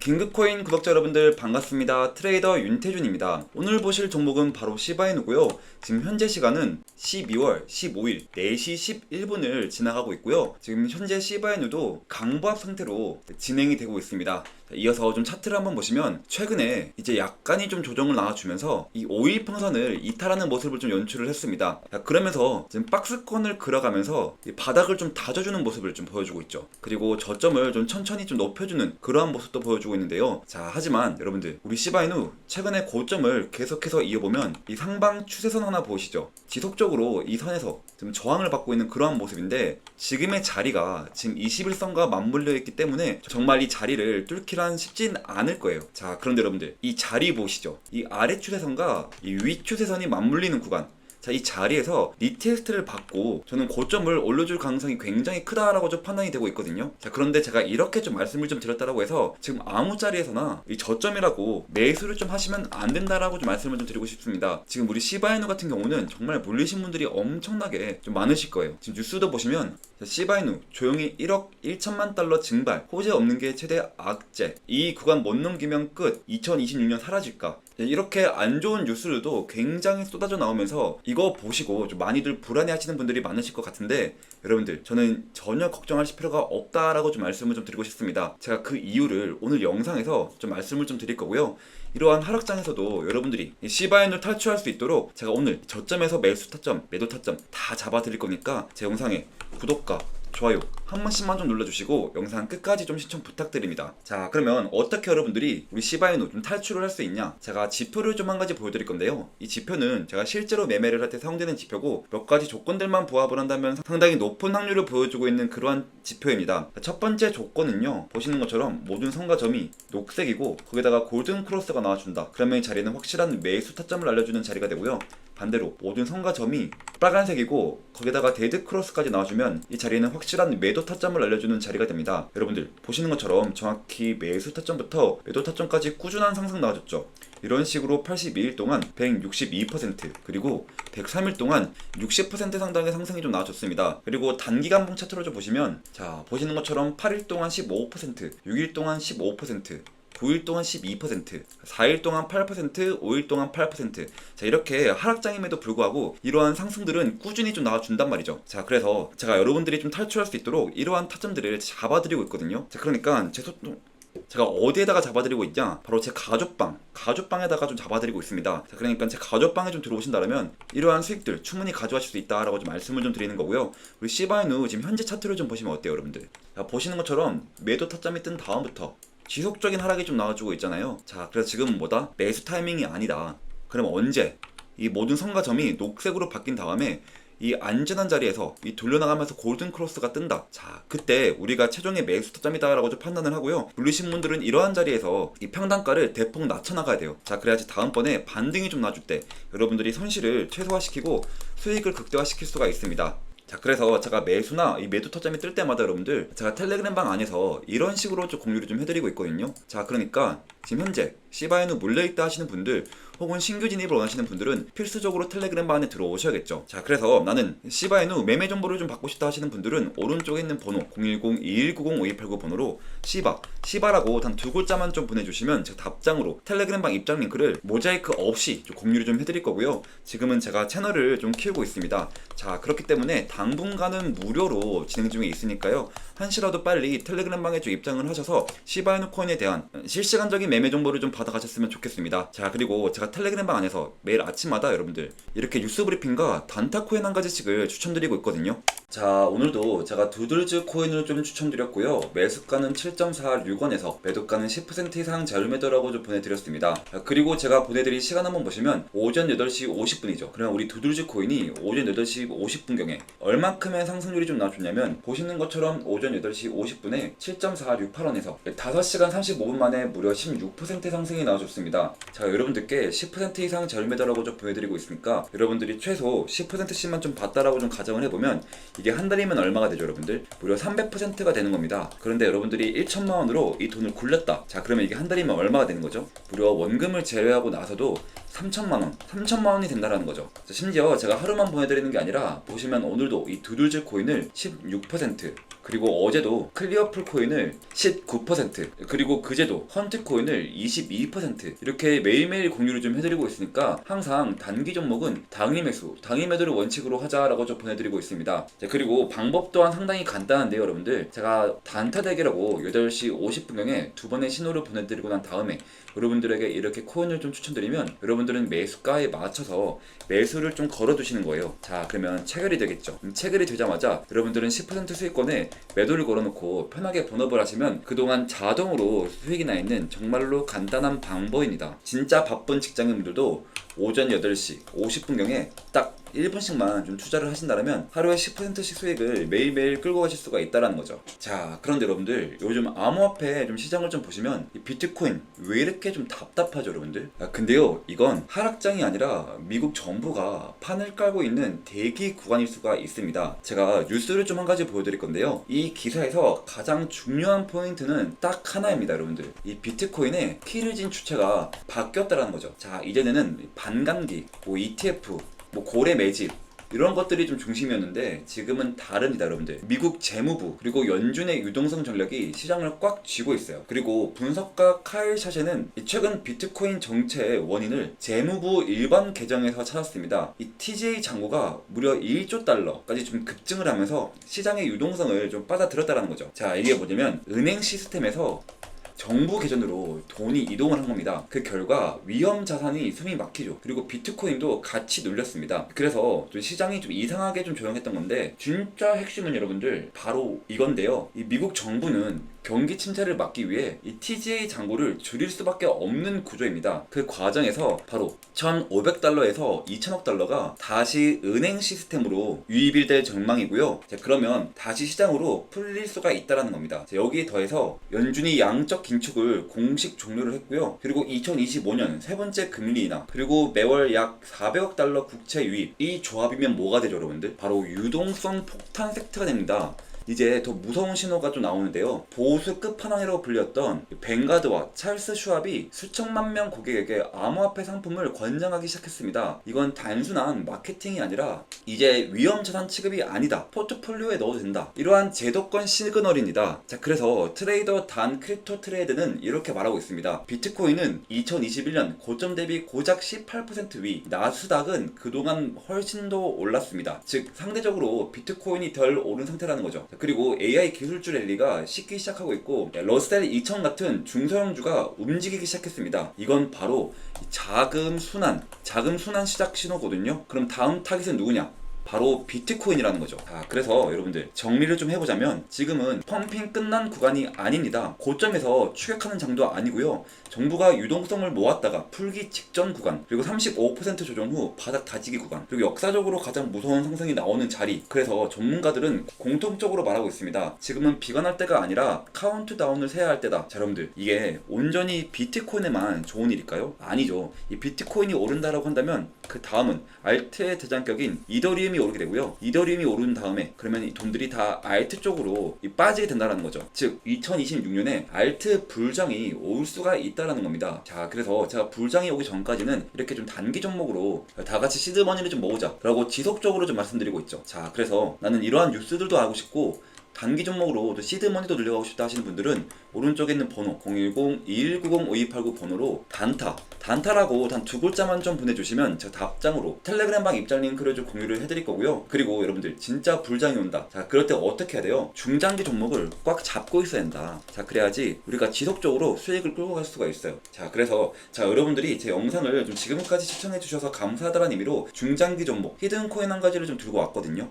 긴급코인 구독자 여러분들 반갑습니다. 트레이더 윤태준입니다. 오늘 보실 종목은 바로 시바이누고요. 지금 현재 시간은 12월 15일 4시 11분을 지나가고 있고요. 지금 현재 시바이누도 강보합 상태로 진행이 되고 있습니다. 자, 이어서 좀 차트를 한번 보시면 최근에 이제 약간이 좀 조정을 나와주면서 이 5일 평선을 이탈하는 모습을 좀 연출을 했습니다. 자, 그러면서 지금 박스권을 그려가면서 이 바닥을 좀 다져주는 모습을 좀 보여주고 있죠. 그리고 저점을 좀 천천히 좀 높여주는 그러한 모습도 보여주고 있는데요. 자, 하지만 여러분들 우리 시바이누 최근에 고점을 계속해서 이어보면 이 상방 추세선 하나 보이시죠? 지속적으로 이 선에서 지금 저항을 받고 있는 그러한 모습인데 지금의 자리가 지금 21선과 맞물려 있기 때문에 정말 이 자리를 뚫기 란 쉽진 않을 거예요. 자, 그런데 여러분들 이 자리 보시죠? 이 아래 추세선과 이 위 추세선이 맞물리는 구간 자, 이 자리에서 리테스트를 받고 저는 고점을 올려줄 가능성이 굉장히 크다라고 좀 판단이 되고 있거든요. 자, 그런데 제가 이렇게 좀 말씀을 좀 드렸다라고 해서 지금 아무 자리에서나 이 저점이라고 매수를 좀 하시면 안 된다라고 좀 말씀을 좀 드리고 싶습니다. 지금 우리 시바이누 같은 경우는 정말 물리신 분들이 엄청나게 좀 많으실 거예요. 지금 뉴스도 보시면 자, 시바이누 조용히 1억 1천만 달러 증발 호재 없는 게 최대 악재 이 구간 못 넘기면 끝 2026년 사라질까 이렇게 안 좋은 뉴스들도 굉장히 쏟아져 나오면서 이거 보시고 좀 많이들 불안해 하시는 분들이 많으실 것 같은데 여러분들 저는 전혀 걱정하실 필요가 없다라고 좀 말씀을 좀 드리고 싶습니다. 제가 그 이유를 오늘 영상에서 좀 말씀을 좀 드릴 거고요. 이러한 하락장에서도 여러분들이 이 시바인을 탈출할 수 있도록 제가 오늘 저점에서 매수 타점, 매도 타점 다 잡아 드릴 거니까 제 영상에 구독과 좋아요 한 번씩만 좀 눌러주시고 영상 끝까지 좀 시청 부탁드립니다. 자 그러면 어떻게 여러분들이 우리 시바이노 좀 탈출을 할 수 있냐? 제가 지표를 좀 한 가지 보여드릴 건데요. 이 지표는 제가 실제로 매매를 할 때 사용되는 지표고 몇 가지 조건들만 부합을 한다면 상당히 높은 확률을 보여주고 있는 그러한 지표입니다. 첫 번째 조건은요. 보시는 것처럼 모든 성과점이 녹색이고 거기다가 골든 크로스가 나와준다. 그러면 이 자리는 확실한 매수 타점을 알려주는 자리가 되고요. 반대로 모든 성과점이 빨간색이고 거기다가 데드 크로스까지 나와주면 이 자리는 확실한 매도 타점을 알려주는 자리가 됩니다. 여러분들 보시는 것처럼 정확히 매수 타점부터 매도 타점까지 꾸준한 상승 나와줬죠. 이런 식으로 82일 동안 162% 그리고 103일 동안 60% 상당의 상승이 좀 나와줬습니다. 그리고 단기간봉 차트로 좀 보시면 자 보시는 것처럼 8일 동안 15% 6일 동안 15% 9일 동안 12%, 4일 동안 8%, 5일 동안 8%. 자, 이렇게 하락장임에도 불구하고 이러한 상승들은 꾸준히 좀 나와준단 말이죠. 자, 그래서 제가 여러분들이 좀 탈출할 수 있도록 이러한 타점들을 잡아드리고 있거든요. 자, 그러니까 제 소통, 제가 어디에다가 잡아드리고 있냐? 바로 제 가족방, 가족방에다가 좀 잡아드리고 있습니다. 자, 그러니까 제 가족방에 좀 들어오신다면 이러한 수익들 충분히 가져가실 수 있다라고 좀 말씀을 좀 드리는 거고요. 우리 시바이누 지금 현재 차트를 좀 보시면 어때요, 여러분들? 자, 보시는 것처럼 매도 타점이 뜬 다음부터 지속적인 하락이 좀 나와주고 있잖아요. 자, 그래서 지금은 뭐다? 매수 타이밍이 아니다. 그럼 언제? 이 모든 성과점이 녹색으로 바뀐 다음에 이 안전한 자리에서 이 돌려나가면서 골든 크로스가 뜬다. 자, 그때 우리가 최종의 매수 타점이다라고 좀 판단을 하고요. 물리신 분들은 이러한 자리에서 이 평단가를 대폭 낮춰나가야 돼요. 자, 그래야지 다음번에 반등이 좀 나줄 때 여러분들이 손실을 최소화시키고 수익을 극대화시킬 수가 있습니다. 자 그래서 제가 매수나 이 매도 타점이 뜰 때마다 여러분들 제가 텔레그램 방 안에서 이런 식으로 좀 공유를 좀 해드리고 있거든요. 자 그러니까 지금 현재 시바이누 물려있다 하시는 분들 혹은 신규 진입을 원하시는 분들은 필수적으로 텔레그램 방 안에 들어오셔야겠죠. 자 그래서 나는 시바이누 매매 정보를 좀 받고 싶다 하시는 분들은 오른쪽에 있는 번호 010-2190-5289 번호로 시바 시바라고 단 두 글자만 좀 보내주시면 제가 답장으로 텔레그램 방 입장 링크를 모자이크 없이 좀 공유를 좀 해드릴 거고요. 지금은 제가 채널을 좀 키우고 있습니다. 자 그렇기 때문에 당분간은 무료로 진행 중에 있으니까요. 한시라도 빨리 텔레그램 방에 좀 입장을 하셔서 시바이누 코인에 대한 실시간적인 매매 정보를 좀 받아가셨으면 좋겠습니다. 자 그리고 제가 텔레그램 방 안에서 매일 아침마다 여러분들 이렇게 뉴스 브리핑과 단타 코인 한 가지씩을 추천드리고 있거든요. 자 오늘도 제가 두들즈 코인을 좀 추천드렸고요. 매수가는 7.46원에서 매도가는 10% 이상 자율매도라고 좀 보내드렸습니다. 자, 그리고 제가 보내드린 시간 한번 보시면 오전 8시 50분이죠. 그러면 우리 두들즈 코인이 오전 8시 50분경에 얼만큼의 상승률이 좀 나왔냐면 보시는 것처럼 오전 8시 50분에 7.468원에서 5시간 35분 만에 무려 16% 상승이 나와줬습니다. 자 여러분들께 10% 이상 저렴매도라고 좀 보여드리고 있으니까 여러분들이 최소 10%씩만 좀 봤다라고 좀 가정을 해보면 이게 한 달이면 얼마가 되죠 여러분들? 무려 300%가 되는 겁니다. 그런데 여러분들이 1천만 원으로 이 돈을 굴렸다. 자 그러면 이게 한 달이면 얼마가 되는 거죠? 무려 원금을 제외하고 나서도 3천만 원, 3천만 원이 된다라는 거죠. 자, 심지어 제가 하루만 보내드리는 게 아니라 보시면 오늘도 이 두들즈 코인을 16% 그리고 어제도 클리어풀 코인을 19% 그리고 그제도 헌트 코인을 22% 이렇게 매일매일 공유를 좀 해드리고 있으니까 항상 단기 종목은 당일 매수, 당일 매도를 원칙으로 하자라고 좀 보내드리고 있습니다. 자, 그리고 방법 또한 상당히 간단한데요, 여러분들. 제가 단타 대기라고 8시 50분경에 두 번의 신호를 보내드리고 난 다음에 여러분들에게 이렇게 코인을 좀 추천드리면 여러분들은 매수가에 맞춰서 매수를 좀 걸어두시는 거예요. 자, 그러면 체결이 되겠죠. 음, 체결이 되자마자 여러분들은 10% 수익권에 매도를 걸어놓고 편하게 본업을 하시면 그동안 자동으로 수익이 나 있는 정말로 간단한 방법입니다. 진짜 바쁜 직장인분들도 오전 8시 50분경에 딱 1분씩만 좀 투자를 하신다면 하루에 10%씩 수익을 매일매일 끌고 가실 수가 있다라는 거죠. 자, 그런데 여러분들 요즘 암호화폐 좀 시장을 좀 보시면 이 비트코인 왜 이렇게 좀 답답하죠, 여러분들? 아, 근데요, 이건 하락장이 아니라 미국 정부가 판을 깔고 있는 대기 구간일 수가 있습니다. 제가 뉴스를 좀 한 가지 보여드릴 건데요. 이 기사에서 가장 중요한 포인트는 딱 하나입니다, 여러분들. 이 비트코인의 피를 진 주체가 바뀌었다라는 거죠. 자, 이제는 반감기, 뭐 ETF, 뭐 고래 매집 이런 것들이 좀 중심이었는데 지금은 다릅니다 여러분들. 미국 재무부 그리고 연준의 유동성 전략이 시장을 꽉 쥐고 있어요. 그리고 분석가 카일 샤셰는 이 최근 비트코인 정체의 원인을 재무부 일반 계정에서 찾았습니다. 이 TJ 잔고가 무려 1조 달러까지 좀 급증을 하면서 시장의 유동성을 좀 빠져들었다는 거죠. 자 이게 뭐냐면 은행 시스템에서 정부 계좌로 돈이 이동을 한 겁니다. 그 결과 위험 자산이 숨이 막히죠. 그리고 비트코인도 같이 눌렸습니다. 그래서 좀 시장이 좀 이상하게 좀 조용했던 건데 진짜 핵심은 여러분들 바로 이건데요. 이 미국 정부는 경기 침체를 막기 위해 이 TGA 잔고를 줄일 수밖에 없는 구조입니다. 그 과정에서 바로 1,500달러에서 2,000억 달러가 다시 은행 시스템으로 유입이 될 전망이고요. 자, 그러면 다시 시장으로 풀릴 수가 있다라는 겁니다. 자, 여기에 더해서 연준이 양적 긴축을 공식 종료를 했고요. 그리고 2025년 세 번째 금리 인하 그리고 매월 약 400억 달러 국채 유입 이 조합이면 뭐가 되죠, 여러분들? 바로 유동성 폭탄 섹트가 됩니다. 이제 더 무서운 신호가 좀 나오는데요. 보수 끝판왕이라고 불렸던 벵가드와 찰스 슈압이 수천만 명 고객에게 암호화폐 상품을 권장하기 시작했습니다. 이건 단순한 마케팅이 아니라 이제 위험 자산 취급이 아니다. 포트폴리오에 넣어도 된다. 이러한 제도권 시그널입니다. 자, 그래서 트레이더 단 크립토 트레이드는 이렇게 말하고 있습니다. 비트코인은 2021년 고점 대비 고작 18%위, 나스닥은 그동안 훨씬 더 올랐습니다. 즉 상대적으로 비트코인이 덜 오른 상태라는 거죠. 그리고 AI 기술주 랠리가 식기 시작하고 있고 러셀 2000 같은 중소형주가 움직이기 시작했습니다. 이건 바로 자금 순환, 자금 순환 시작 신호거든요. 그럼 다음 타깃은 누구냐? 바로 비트코인이라는 거죠. 아, 그래서 여러분들 정리를 좀 해보자면 지금은 펌핑 끝난 구간이 아닙니다. 고점에서 추격하는 장도 아니고요. 정부가 유동성을 모았다가 풀기 직전 구간 그리고 35% 조정 후 바닥 다지기 구간 그리고 역사적으로 가장 무서운 상승이 나오는 자리 그래서 전문가들은 공통적으로 말하고 있습니다. 지금은 비관할 때가 아니라 카운트다운을 세야 할 때다. 자 여러분들 이게 온전히 비트코인에만 좋은 일일까요? 아니죠. 이 비트코인이 오른다라고 한다면 그 다음은 알트의 대장격인 이더리움이 오르게 되고요. 이더리움이 오른 다음에 그러면 이 돈들이 다 알트 쪽으로 이 빠지게 된다는 거죠. 즉 2026년에 알트 불장이 올 수가 있다라는 겁니다. 자 그래서 제가 불장이 오기 전까지는 이렇게 좀 단기 종목으로 다 같이 시드머니를 좀 모으자라고 지속적으로 좀 말씀드리고 있죠. 자 그래서 나는 이러한 뉴스들도 알고 싶고 단기 종목으로 또 시드 머니도 늘려가고 싶다 하시는 분들은 오른쪽에 있는 번호 010-2190-5289 번호로 단타 단타라고 단 두 글자만 좀 보내주시면 제가 답장으로 텔레그램방 입장 링크를 좀 공유를 해드릴 거고요. 그리고 여러분들 진짜 불장이 온다. 자 그럴 때 어떻게 해야 돼요? 중장기 종목을 꽉 잡고 있어야 된다. 자 그래야지 우리가 지속적으로 수익을 끌고 갈 수가 있어요. 자 그래서 자 여러분들이 제 영상을 좀 지금까지 시청해 주셔서 감사하다는 의미로 중장기 종목 히든코인 한 가지를 좀 들고 왔거든요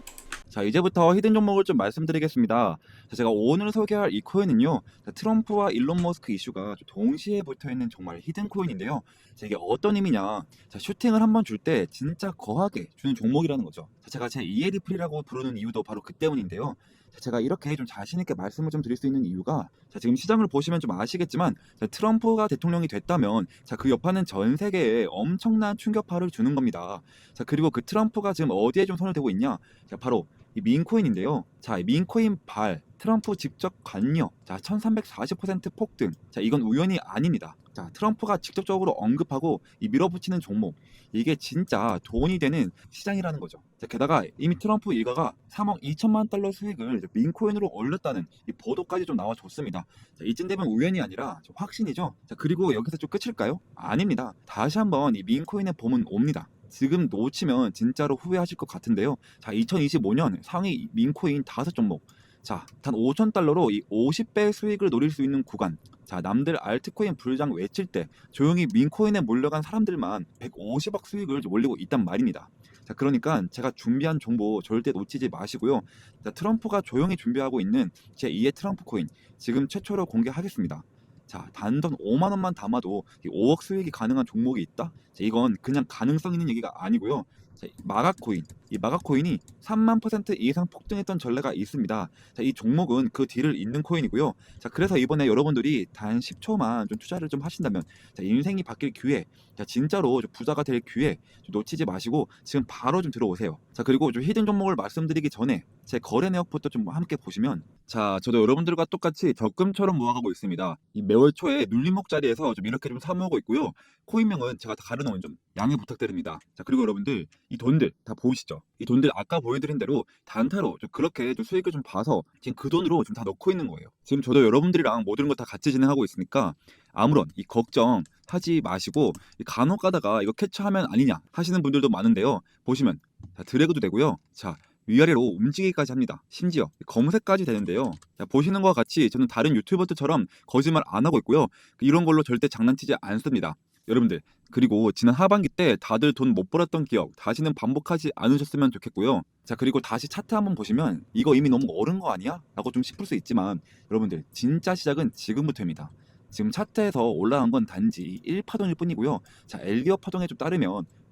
자 이제부터 히든 종목을 좀 말씀드리겠습니다. 자, 제가 오늘 소개할 이 코인은요 자, 트럼프와 일론 머스크 이슈가 좀 동시에 붙어 있는 정말 히든 코인인데요. 자, 이게 어떤 의미냐? 자, 슈팅을 한 번 줄 때 진짜 거하게 주는 종목이라는 거죠. 자, 제가 제 프리라고 부르는 이유도 바로 그 때문인데요. 자, 제가 이렇게 좀 자신 있게 말씀을 좀 드릴 수 있는 이유가 자, 지금 시장을 보시면 좀 아시겠지만 자, 트럼프가 대통령이 됐다면 자, 그 여파는 전 세계에 엄청난 충격파를 주는 겁니다. 자, 그리고 그 트럼프가 지금 어디에 좀 손을 대고 있냐? 자, 바로 이 민코인인데요. 자, 이 민코인 발 트럼프 직접 관여. 자, 1340% 폭등. 자, 이건 우연이 아닙니다. 자, 트럼프가 직접적으로 언급하고 이 밀어붙이는 종목 이게 진짜 돈이 되는 시장이라는 거죠. 자, 게다가 이미 트럼프 일가가 3억 2천만 달러 수익을 민코인으로 올렸다는 이 보도까지 좀 나와줬습니다. 자, 이쯤 되면 우연이 아니라 좀 확신이죠. 자, 그리고 여기서 좀 끝일까요? 아닙니다. 다시 한번 이 민코인의 봄은 옵니다. 지금 놓치면 진짜로 후회하실 것 같은데요. 자, 2025년 상위 민코인 다섯 종목. 자, 단 5천 달러로 이 50배 수익을 노릴 수 있는 구간. 자, 남들 알트코인 불장 외칠 때 조용히 민코인에 몰려간 사람들만 150억 수익을 올리고 있단 말입니다. 자, 그러니까 제가 준비한 정보 절대 놓치지 마시고요. 자, 트럼프가 조용히 준비하고 있는 제 2의 트럼프 코인 지금 최초로 공개하겠습니다. 자, 단돈 5만 원만 담아도 이 5억 수익이 가능한 종목이 있다? 자, 이건 그냥 가능성 있는 얘기가 아니고요. 자, 이 마가코인, 이 마가코인이 3만 퍼센트 이상 폭등했던 전례가 있습니다. 자, 이 종목은 그 뒤를 잇는 코인이고요. 자, 그래서 이번에 여러분들이 단 10초만 좀 투자를 좀 하신다면, 자, 인생이 바뀔 기회, 자, 진짜로 좀 부자가 될 기회 좀 놓치지 마시고 지금 바로 좀 들어오세요. 자, 그리고 좀 히든 종목을 말씀드리기 전에 제 거래 내역부터 좀 함께 보시면, 자, 저도 여러분들과 똑같이 적금처럼 모아가고 있습니다. 이 매월 초에 눌림목 자리에서 좀 이렇게 좀 사모으고 있고요. 코인명은 제가 다 가려놓은 좀 양해 부탁드립니다. 자, 그리고 여러분들 이 돈들 다 보이시죠? 이 돈들 아까 보여드린 대로 단타로 좀 그렇게 좀 수익을 좀 봐서 지금 그 돈으로 좀 다 넣고 있는 거예요. 지금 저도 여러분들이랑 모든 걸다 같이 진행하고 있으니까 아무런 이 걱정 하지 마시고 이 간혹 가다가 이거 캐치하면 아니냐 하시는 분들도 많은데요. 보시면 자, 드래그도 되고요. 자, 위아래로 움직이기까지 합니다. 심지어 검색까지 되는데요. 자, 보시는 것과 같이 저는 다른 유튜버들처럼 거짓말 안 하고 있고요. 이런 걸로 절대 장난치지 않습니다. 여러분들 그리고 지난 하반기 때 다들 돈 못 벌었던 기억 다시는 반복하지 않으셨으면 좋겠고요. 자 그리고 다시 차트 한번 보시면 이거 이미 너무 어른 거 아니야? 라고 좀 싶을 수 있지만 여러분들 진짜 시작은 지금부터입니다. 지금 차트에서 올라간 건 단지 1파동일 뿐이고요. 자 엘리어 파동에 좀 따르면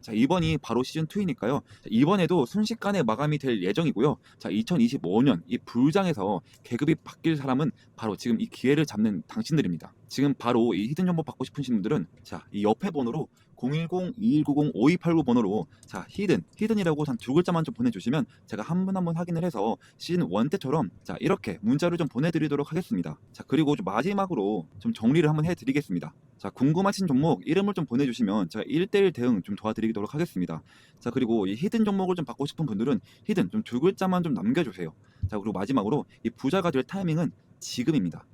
자, 이번이 바로 시즌 2이니까요. 이번에도 순식간에 마감이 될 예정이고요. 자, 2025년 이 불장에서 계급이 바뀔 사람은 바로 지금 이 기회를 잡는 당신들입니다. 지금 바로 이 히든 정보 받고 싶으신 분들은 자, 이 옆에 번호로 010-2190-5289 번호로 자 히든 히든이라고 단 두 글자만 좀 보내주시면 제가 한 분 한 분 확인을 해서 시즌 1 때처럼 자 이렇게 문자를 좀 보내드리도록 하겠습니다. 자 그리고 좀 마지막으로 좀 정리를 한번 해드리겠습니다. 자 궁금하신 종목 이름을 좀 보내주시면 제가 1대1 대응 좀 도와드리도록 하겠습니다. 자 그리고 이 히든 종목을 좀 받고 싶은 분들은 히든 좀 두 글자만 좀 남겨주세요. 자 그리고 마지막으로 이 부자가 될 타이밍은 지금입니다.